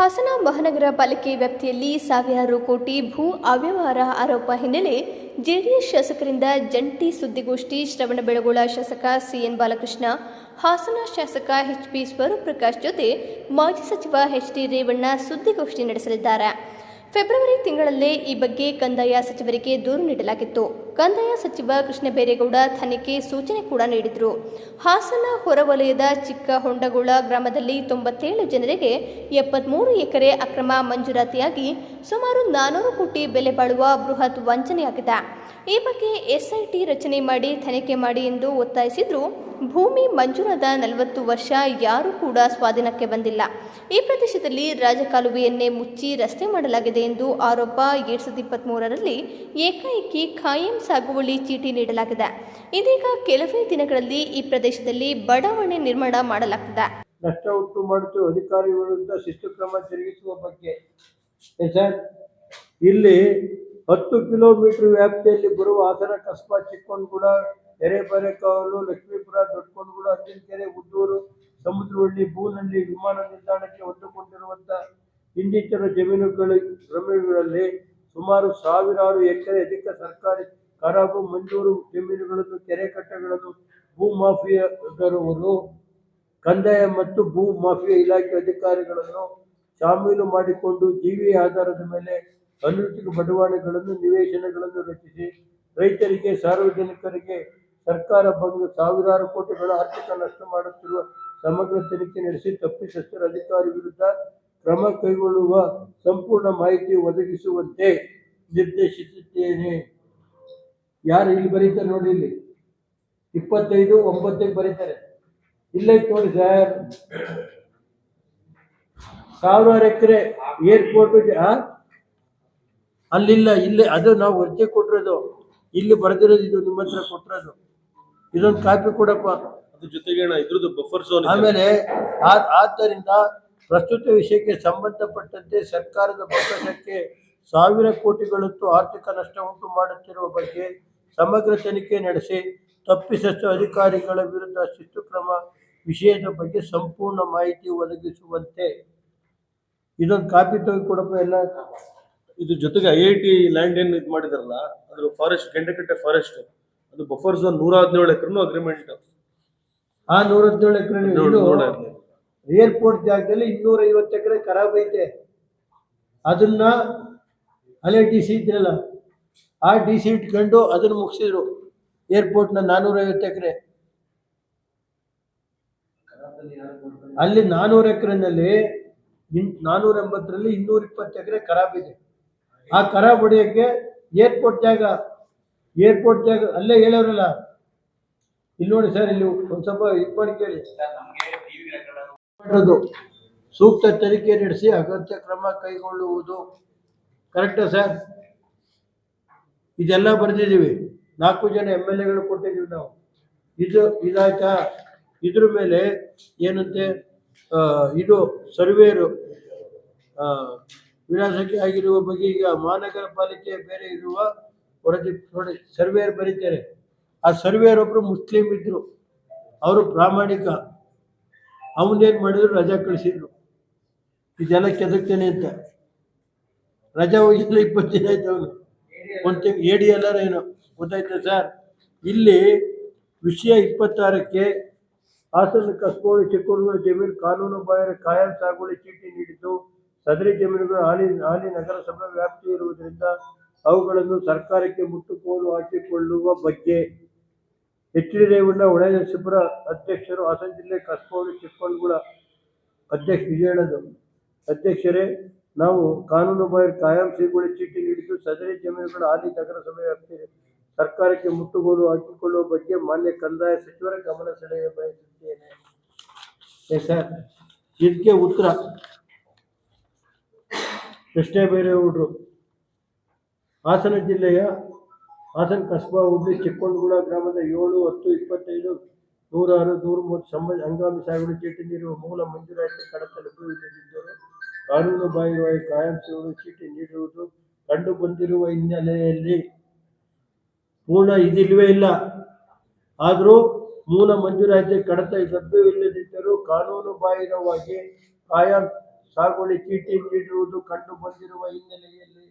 ಹಾಸನ ಮಹಾನಗರ ಪಾಲಿಕೆ ವ್ಯಾಪ್ತಿಯಲ್ಲಿ ಸಾವಿರಾರು ಕೋಟಿ ಭೂ ಅವ್ಯವಹಾರ ಆರೋಪ ಹಿನ್ನೆಲೆ ಜೆಡಿಎಸ್ ಶಾಸಕರಿಂದ ಜಂಟಿ ಸುದ್ದಿಗೋಷ್ಠಿ ಶ್ರವಣಬೆಳಗೊಳ ಶಾಸಕ ಸಿಎನ್ ಬಾಲಕೃಷ್ಣ, ಹಾಸನ ಶಾಸಕ ಎಚ್ಪಿ ಸ್ವರೂಪ್ರಕಾಶ್ ಜೊತೆ ಮಾಜಿ ಸಚಿವ ಎಚ್ ಡಿ ರೇವಣ್ಣ ಸುದ್ದಿಗೋಷ್ಠಿ ನಡೆಸಲಿದ್ದಾರೆ. ಫೆಬ್ರವರಿ ತಿಂಗಳಲ್ಲೇ ಈ ಬಗ್ಗೆ ಕಂದಾಯ ಸಚಿವರಿಗೆ ದೂರು ನೀಡಲಾಗಿತ್ತು. ಕಂದಾಯ ಸಚಿವ ಕೃಷ್ಣ ಬೈರೇಗೌಡ ತನಿಖೆ ಸೂಚನೆ ಕೂಡ ನೀಡಿದರು. ಹಾಸನ ಹೊರವಲಯದ ಚಿಕ್ಕ ಹೊಂಡಗೋಳ ಗ್ರಾಮದಲ್ಲಿ ತೊಂಬತ್ತೇಳು ಜನರಿಗೆ ಎಪ್ಪತ್ಮೂರು ಎಕರೆ ಅಕ್ರಮ ಮಂಜೂರಾತಿಯಾಗಿ ಸುಮಾರು ನಾನೂರು ಕೋಟಿ ಬೆಲೆ ಬಾಳುವ ಬೃಹತ್ ವಂಚನೆಯಾಗಿದೆ. ಈ ಬಗ್ಗೆ ಎಸ್ಐಟಿ ರಚನೆ ಮಾಡಿ ತನಿಖೆ ಮಾಡಿ ಎಂದು ಒತ್ತಾಯಿಸಿದ್ರು. ಭೂಮಿ ಮಂಜೂರಾದ ನಲವತ್ತು ವರ್ಷ, ಯಾರೂ ಕೂಡ ಸ್ವಾಧೀನಕ್ಕೆ ಬಂದಿಲ್ಲ. ಈ ಪ್ರದೇಶದಲ್ಲಿ ರಾಜಕಾಲುವೆಯನ್ನೇ ಮುಚ್ಚಿ ರಸ್ತೆ ಮಾಡಲಾಗಿದೆ ಎಂದು ಆರೋಪ ಎರಡ್ ಸಾವಿರದ ಇಪ್ಪತ್ತ್ಮೂರರಲ್ಲಿ ಏಕಾಏಕಿ ಖಾಯಂ ಸಾಗುವಳಿ ಚೀಟಿ ನೀಡಲಾಗಿದೆ. ಇದೀಗ ಕೆಲವೇ ದಿನಗಳಲ್ಲಿ ಈ ಪ್ರದೇಶದಲ್ಲಿ ಬಡಾವಣೆ ನಿರ್ಮಾಣ ಮಾಡಲಾಗುತ್ತದೆ ನಷ್ಟ ಉಂಟು ಮಾಡಿತು ಅಧಿಕಾರಿ ವಿರುದ್ಧ ಶಿಸ್ತು ಕ್ರಮ ಜರುಗಿಸುವ ಬಗ್ಗೆ. ಇಲ್ಲಿ ಹತ್ತು ಕಿಲೋಮೀಟರ್ ವ್ಯಾಪ್ತಿಯಲ್ಲಿ ಬರುವ ಹಾಸನ ಕಸ್ಬಾ ಚಿಕ್ಕೊಂಡ್ಗುಡ ಎರೆಬೆರೆಕಾವಲು ಲಕ್ಷ್ಮೀಪುರ ದೊಡ್ಡಕೊಂಡಗೂಡು ಅಜ್ಜನಕೆರೆ ಉದ್ದೂರು ಸಮುದ್ರಹಳ್ಳಿ ಬೂನಹಳ್ಳಿ ವಿಮಾನ ನಿಲ್ದಾಣಕ್ಕೆ ಹೊಂದಿಕೊಂಡಿರುವಂಥ ಇನ್ನಿತರ ಜಮೀನುಗಳ ಜಮೀನುಗಳಲ್ಲಿ ಸುಮಾರು ಸಾವಿರಾರು ಎಕರೆ ಅಧಿಕ ಸರ್ಕಾರಿ ಕರಾಬು, ಮಂಜೂರು ಜಮೀನುಗಳನ್ನು, ಕೆರೆ ಕಟ್ಟೆಗಳನ್ನು ಭೂ ಮಾಫಿಯಾದವರು, ಕಂದಾಯ ಮತ್ತು ಭೂ ಮಾಫಿಯಾ ಇಲಾಖೆ ಅಧಿಕಾರಿಗಳನ್ನು ಶಾಮೀಲು ಮಾಡಿಕೊಂಡು ಜೀವಿ ಆಧಾರದ ಮೇಲೆ ಅನೈತಿಕ ಬಡವಾಣೆಗಳನ್ನು, ನಿವೇಶನಗಳನ್ನು ರಚಿಸಿ ರೈತರಿಗೆ, ಸಾರ್ವಜನಿಕರಿಗೆ ಸರ್ಕಾರ ಬಂದು ಸಾವಿರಾರು ಕೋಟಿಗಳ ಆರ್ಥಿಕ ನಷ್ಟ ಮಾಡುತ್ತಿರುವ ಸಮಗ್ರ ತನಿಖೆ ನಡೆಸಿ ತಪ್ಪಿತಸ್ಥರ ಅಧಿಕಾರಿ ವಿರುದ್ಧ ಕ್ರಮ ಕೈಗೊಳ್ಳುವ ಸಂಪೂರ್ಣ ಮಾಹಿತಿ ಒದಗಿಸುವಂತೆ ನಿರ್ದೇಶಿಸುತ್ತೇನೆ ಯಾರು ಇಲ್ಲಿ ಬರೀತಾರೆ ನೋಡಿ ಇಲ್ಲಿ? ಇಪ್ಪತ್ತೈದು ಒಂಬತ್ತಕ್ಕೆ ಬರೀತಾರೆ. ಇಲ್ಲೇ ನೋಡಿ ಸರ್. ಸಾವಿರಾರು ಎಕರೆ ಏರ್ಪೋರ್ಟ್ ಅಲ್ಲಿಲ್ಲ, ಇಲ್ಲಿ. ಅದು ನಾವು ಅರ್ಜಿ ಕೊಟ್ಟಿರೋದು. ಇಲ್ಲಿ ಬರೆದಿರೋದು ಇದು ನಿಮ್ಮ ಹತ್ರ ಕೊಟ್ಟಿರೋದು. ಇದೊಂದು ಕಾಪಿ ಕೊಡಪ್ಪ. ಅದ್ರ ಜೊತೆಗೆ ಅಣ್ಣ ಇದ್ರದ್ದು ಬಫರ್ ಝೋನ್ ಆಮೇಲೆ ಆ- ಆದ್ದರಿಂದ ಪ್ರಸ್ತುತ ವಿಷಯಕ್ಕೆ ಸಂಬಂಧಪಟ್ಟಂತೆ ಸರ್ಕಾರದ ಬೊಕ್ಕಸಕ್ಕೆ ಸಾವಿರ ಕೋಟಿಗಳಷ್ಟು ಆರ್ಥಿಕ ನಷ್ಟ ಉಂಟು ಮಾಡುತ್ತಿರುವ ಬಗ್ಗೆ ಸಮಗ್ರ ತನಿಖೆ ನಡೆಸಿ ತಪ್ಪಿಸಷ್ಟು ಅಧಿಕಾರಿಗಳ ವಿರುದ್ಧ ಶಿಸ್ತು ಕ್ರಮ ವಿಷಯದ ಬಗ್ಗೆ ಸಂಪೂರ್ಣ ಮಾಹಿತಿ ಒದಗಿಸುವಂತೆ. ಇದೊಂದು ಕಾಪಿ ತೆಗೆದು ಕೊಡಪ್ಪ ಎಲ್ಲ. ಇದ್ರ ಜೊತೆಗೆ ಐ ಐ ಟಿ ಲ್ಯಾಂಡ್ ಏನ್ ಇದು ಮಾಡಿದಾರಲ್ಲ ಅದ್ರ ಫಾರೆಸ್ಟ್ ಗೆಂಡಕಟ್ಟೆ ಫಾರೆಸ್ಟ್ ಅದು ಬಫರ್ ಝೋನ್ ನೂರ ಹದಿನೇಳು ಎಕರೆ ಅಗ್ರಿಮೆಂಟ್ ಆ ನೂರ ಹದಿನೇಳು ಎಕರೆ. ಏರ್ಪೋರ್ಟ್ ಜಾಗದಲ್ಲಿ ಇನ್ನೂರ ಐವತ್ತು ಎಕರೆ ಖರಾಬ್ ಐತೆ. ಅದನ್ನ ಅಲ್ಲೇ ಡಿ ಸಿ ಇದ್ರಲ್ಲ ಆ ಡಿ ಸಿ ಇಟ್ಕೊಂಡು ಅದನ್ನ ಮುಗಿಸಿದ್ರು. ಏರ್ಪೋರ್ಟ್ ನಾನೂರ ಐವತ್ತು ಎಕರೆ. ಅಲ್ಲಿ ನಾನ್ನೂರು ಎಕರೆನಲ್ಲಿ ನಾನೂರ ಎಂಬತ್ತರಲ್ಲಿ ಇನ್ನೂರ ಇಪ್ಪತ್ತು ಎಕರೆ ಖರಾಬ್ ಇದೆ. ಆ ಖರಾಬ್ ಹೊಡೆಯೋಕ್ಕೆ ಏರ್ಪೋರ್ಟ್ ಜಾಗ ಏರ್ಪೋರ್ಟ್ ಜಾಗ, ಅಲ್ಲೇ ಹೇಳೋರಲ್ಲ. ಇಲ್ಲಿ ನೋಡಿ ಸರ್ ಇಲ್ಲಿ ಒಂದು ಸ್ವಲ್ಪ ಇದು ಮಾಡಿ ಕೇಳಿ. ಸೂಕ್ತ ತನಿಖೆ ನಡೆಸಿ ಅಗತ್ಯ ಕ್ರಮ ಕೈಗೊಳ್ಳುವುದು. ಕರೆಕ್ಟ್ ಸರ್ ಇದೆಲ್ಲ ಬರೆದಿದ್ದೀವಿ. ನಾಲ್ಕು ಜನ ಎಂ ಎಲ್ ಎಗಳು ಕೊಟ್ಟಿದ್ದೀವಿ ನಾವು. ಇದು ಇದಾಯ್ತಾ? ಇದ್ರ ಮೇಲೆ ಏನಂತೆ? ಇದು ಸರ್ವೇರು. ವಿಳಾಸಕ್ಕೆ ಆಗಿರುವ ಬಗ್ಗೆ ಈಗ ಮಹಾನಗರ ಪಾಲಿಕೆ ಬೇರೆ ಇರುವ ವರದಿ ಸರ್ವೇರ್ ಬರೀತಾರೆ. ಆ ಸರ್ವೇರ್ ಒಬ್ರು ಮುಸ್ಲಿಂ ಇದ್ರು. ಅವರು ಪ್ರಾಮಾಣಿಕ. ಅವನೇನು ಮಾಡಿದ್ರು? ರಜಾ ಕಳಿಸಿದ್ರು. ಇದೆಲ್ಲ ಕೆದಕ್ತೇನೆ ಅಂತ. ರಜಾ ಹೋಗಿಲ್ಲ, ಇಪ್ಪತ್ತು ದಿನ ಆಯ್ತು ಅವನು. ಒಂದು ತಿಂಗ್ ಎ ಡಿ ಎಲ್ಲರ ಏನೋ, ಗೊತ್ತಾಯ್ತಾ ಸರ್? ಇಲ್ಲಿ ವಿಷಯ ಇಪ್ಪತ್ತಾರಕ್ಕೆ ಹಾಸನ ಕಸ್ಬೋಳಿ ಚಿಕ್ಕೋಡುಗಳ ಜಮೀನು ಕಾನೂನು ಬಾಹಿರ ಕಾಯಂ ಸಾಗುವಳಿ ಚೀಟಿ ನೀಡಿದ್ದು ಸದರಿ ಜಮೀನುಗಳು ಹಾಲಿ ಹಾಲಿ ನಗರಸಭೆ ವ್ಯಾಪ್ತಿ ಇರುವುದರಿಂದ ಅವುಗಳನ್ನು ಸರ್ಕಾರಕ್ಕೆ ಮುಟ್ಟುಗೋಲು ಹಾಕಿಕೊಳ್ಳುವ ಬಗ್ಗೆ ಎಚ್ ಡಿ ರೇವಣ್ಣ ಒಳನರಸೀಪುರ ಅಧ್ಯಕ್ಷರು ಹಾಸನ ಜಿಲ್ಲೆ ಕಸ್ಬೋಳಿ ಚಿಕ್ಕಮಗಳ ಅಧ್ಯಕ್ಷ ಹೇಳೋದು ಅಧ್ಯಕ್ಷರೇ, ನಾವು ಕಾನೂನು ಬಾಹಿರ ಕಾಯಂ ಸಿಗುಳಿ ಚೀಟಿ ನೀಡಿದ್ದು ಸದರಿ ಜಮೀನುಗಳ ಹಾಲಿ ನಗರಸಭೆ ವ್ಯಾಪ್ತಿಗೆ ಸರ್ಕಾರಕ್ಕೆ ಮುಟ್ಟುಗೋಲು ಹಾಕಿಕೊಳ್ಳುವ ಬಗ್ಗೆ ಮಾನ್ಯ ಕಂದಾಯ ಸಚಿವರ ಗಮನ ಸೆಳೆಯ ಬಯಸುತ್ತೇನೆ. ಸರ್, ಇದಕ್ಕೆ ಉತ್ತರ. ಕೃಷ್ಣ ಬೈರೇಗೌಡರು ಹಾಸನ ಜಿಲ್ಲೆಯ ಹಾಸನ ಕಸ್ಬಾ ಹುಬ್ಳಿ ಚಿಕ್ಕೊಂಡಗುಳ ಗ್ರಾಮದ ಏಳು, ಹತ್ತು, ಇಪ್ಪತ್ತೈದು, ನೂರಾರು, ನೂರ ಮೂವತ್ತು ಸಂಬಂಧ ಹಂಗಾಮಿ ಸಾಗುವಳಿ ಚೀಟಿ ನೀಡುವ ಮೂಲ ಮಂಜೂರಾತಿ ಕಡತ ಬಿಡುಗಡೆ ಕಾನೂನು ಬಾಹಿರವಾಗಿ ಕಾಯಂ ಸೇವೆ ಚೀಟಿ ನೀಡುವುದು ಕಂಡು ಬಂದಿರುವ ಹಿನ್ನೆಲೆಯಲ್ಲಿ ಪೂರ್ಣ ಇದಿಲ್ವೇ ಇಲ್ಲ. ಆದರೂ ಮೂಲ ಮಂಜೂರಾತಿ ಕಡತ ಲಭ್ಯವಿಲ್ಲದಿದ್ದರೂ ಕಾನೂನು ಬಾಹಿರವಾಗಿ ಕಾಯಂ ಸಾಗುವಳಿ ಚೀಟಿ ನೀಡಿರುವುದು ಕಂಡು ಬಂದಿರುವ ಹಿನ್ನೆಲೆಯಲ್ಲಿ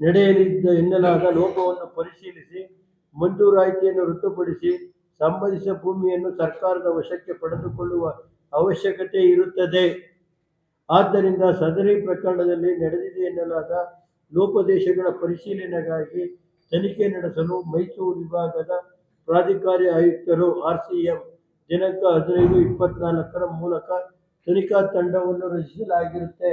ನಡೆಯಲಿದ್ದ ಎನ್ನಲಾದ ಲೋಪವನ್ನು ಪರಿಶೀಲಿಸಿ ಮಂಜೂರಾಯಿತಿಯನ್ನು ರದ್ದುಪಡಿಸಿ, ಸಂಬಂಧಿಸಿದ ಭೂಮಿಯನ್ನು ಸರ್ಕಾರದ ವಶಕ್ಕೆ ಪಡೆದುಕೊಳ್ಳುವ ಅವಶ್ಯಕತೆ ಇರುತ್ತದೆ. ಆದ್ದರಿಂದ ಸದರಿ ಪ್ರಕರಣದಲ್ಲಿ ನಡೆದಿದೆ ಎನ್ನಲಾದ ಲೋಪದೇಶಗಳ ಪರಿಶೀಲನೆಗಾಗಿ ತನಿಖೆ ನಡೆಸಲು ಮೈಸೂರು ವಿಭಾಗದ ಪ್ರಾಧಿಕಾರಿ ಆಯುಕ್ತರು ಆರ್ ಸಿ ಎಂ ದಿನಾಂಕ ಹದಿನೈದು ಇಪ್ಪತ್ನಾಲ್ಕರ ಮೂಲಕ ತನಿಖಾ ತಂಡವನ್ನು ರಚಿಸಲಾಗಿರುತ್ತೆ.